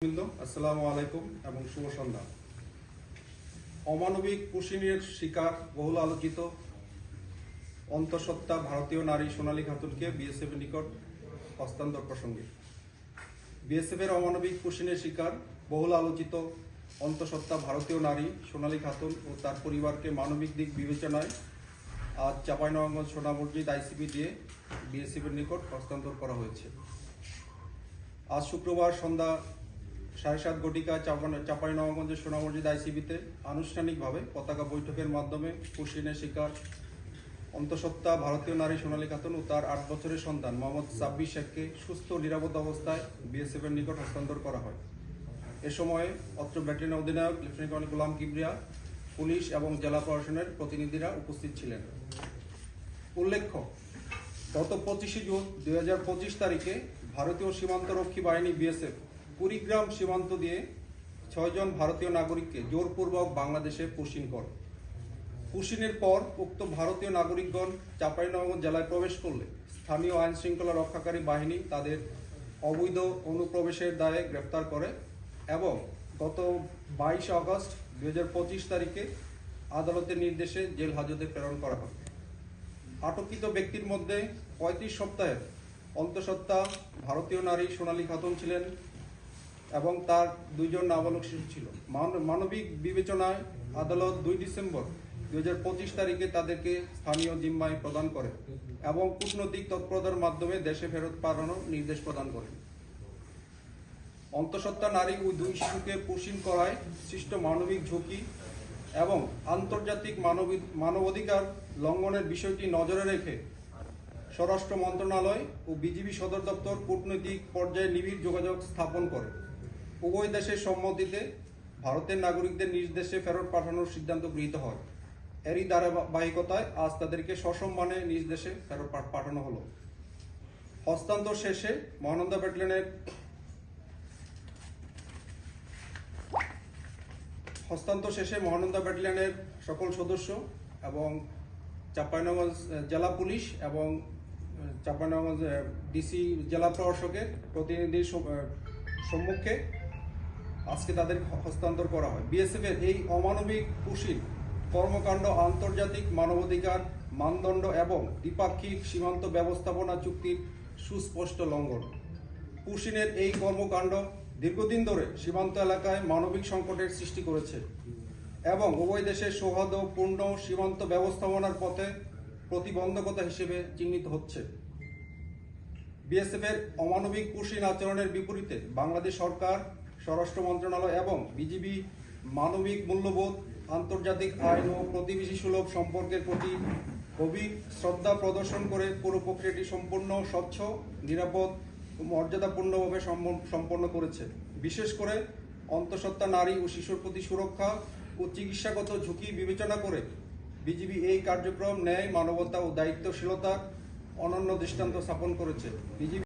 আসসালামু আলাইকুম এবং শুভ সন্ধ্যা। অমানবিক কুশিনের শিকার বহুল আলোচিত। অন্তঃসত্ত্বা ভারতীয় নারী সোনালী খাতুনকে বিএসএফ এর নিকট হস্তান্তর প্রসঙ্গে। বিএসএফ এর অমানবিক কুশিনের শিকার বহুল আলোচিত। অন্তঃসত্ত্বা ভারতীয় নারী সোনালী খাতুন ও তার পরিবারকে মানবিক দিক বিবেচনায় আজ চাঁপাইনবাবগঞ্জ সোনা মসজিদ আইসিবি দিয়ে বিএসএফ এর নিকট হস্তান্তর করা হয়েছে। আজ শুক্রবার সন্ধ্যা সাড়ে সাত ঘটিকা চাপাই নবাবগঞ্জের সোনা মসজিদ আইসিবিতে আনুষ্ঠানিকভাবে পতাকা বৈঠকের মাধ্যমে কুশিনের শিকার অন্তঃসত্ত্বা ভারতীয় নারী সোনালী খাতুন ও তার আট বছরের সন্তান মোহাম্মদ সাব্বির শেখকে সুস্থ নিরাপদ অবস্থায় বিএসএফ এর নিকট হস্তান্তর করা হয়। এ সময়ে অত্র ব্যাটালিয়ন অধিনায়ক lieutenant colonel Golam Kibria, police এবং জেলা প্রশাসনের প্রতিনিধিরা উপস্থিত ছিলেন। উল্লেখ্য, গত পঁচিশে জুন দুই হাজার পঁচিশ তারিখে ভারতীয় সীমান্তরক্ষী বাহিনী বিএসএফ কুড়িগ্রাম সীমান্ত দিয়ে ছয়জন ভারতীয় নাগরিককে জোরপূর্বক বাংলাদেশে পুশিন করে। পুশিনের পর উক্ত ভারতীয় নাগরিকগণ চাঁপাইনবাবগঞ্জ জেলায় প্রবেশ করলে স্থানীয় আইন শৃঙ্খলা রক্ষাকারী বাহিনী তাদের অবৈধ অনুপ্রবেশের দায়ে গ্রেপ্তার করে এবং গত বাইশে আগস্ট দুই হাজার পঁচিশ তারিখে আদালতের নির্দেশে জেল হাজতে প্রেরণ করা হয়। আটকিত ব্যক্তির মধ্যে পঁয়ত্রিশ সপ্তাহের অন্তঃসত্ত্বা ভারতীয় নারী সোনালী খাতুন ছিলেন এবং তার দুইজন নাবালক শিশু ছিল। মান- মানবিক বিবেচনায় আদালত দুই ডিসেম্বর দুই হাজার পঁচিশ তারিখে তাদেরকে স্থানীয় জিম্মায় প্রদান করে এবং কূটনৈতিক তৎপরতার মাধ্যমে দেশে ফেরত পাঠানোর নির্দেশ প্রদান করে। অন্তঃসত্ত্বা নারী ও দুই শিশুকে পুষিন করায় সৃষ্ট মানবিক ঝুঁকি এবং আন্তর্জাতিক মানবিক মানবাধিকার লঙ্ঘনের বিষয়টি নজরে রেখে স্বরাষ্ট্র মন্ত্রণালয় ও বিজিবি সদর দপ্তর কূটনৈতিক পর্যায়ে নিবিড় যোগাযোগ স্থাপন করে। উভয় দেশের সম্মতিতে ভারতের নাগরিকদের নিজ দেশে ফেরত পাঠানোর সিদ্ধান্ত গৃহীত হয়। এরই ধারাবাহিকতায় আজ তাদেরকে সসম্মানে নিজ দেশে ফেরত পাঠানো হলো। হস্তান্তর শেষে মহানন্দা ব্যাটালিয়নের হস্তান্তর শেষে মহানন্দা ব্যাটালিয়নের সকল সদস্য এবং চাঁপাইনগঞ্জ জেলা পুলিশ এবং চাঁপাইনগঞ্জ ডিসি জেলা প্রশাসকের প্রতিনিধির সম্মুখে আজকে তাদের হস্তান্তর করা হয়। বিএসএফ এর এই অমানবিক কুশীল, কর্মকাণ্ড, আন্তর্জাতিক মানবাধিকার মানদণ্ড এবং দ্বিপাক্ষিক সীমান্ত ব্যবস্থাপনা চুক্তির সুস্পষ্ট লঙ্ঘন। পুশিনের এই কর্মকাণ্ড দীর্ঘদিন ধরে সীমান্ত এলাকায় মানবিক সংকটের সৃষ্টি করেছে এবং উভয় দেশের সৌহার্দ্যপূর্ণ সীমান্ত ব্যবস্থাপনার পথে প্রতিবন্ধকতা হিসেবে চিহ্নিত হচ্ছে। বিএসএফ এর অমানবিক পুশিন আচরণের বিপরীতে বাংলাদেশ সরকার স্বরাষ্ট্র মন্ত্রণালয় এবং বিজিবি মানবিক মূল্যবোধ, আন্তর্জাতিক আইন ও প্রতিবেশী সুলভ সম্পর্কের প্রতি গভীর শ্রদ্ধা প্রদর্শন করে পুরো প্রক্রিয়াটি সম্পূর্ণ স্বচ্ছ, নিরাপদ ও মর্যাদাপূর্ণভাবে সম্পন্ন- করেছে। বিশেষ করে অন্তঃসত্ত্বা নারী ও শিশুর প্রতি সুরক্ষা ও চিকিৎসাগত ঝুঁকি বিবেচনা করে বিজিবি এই কার্যক্রম ন্যায়, মানবতা ও দায়িত্বশীলতার অনন্য দৃষ্টান্ত স্থাপন করেছে। বিজিবি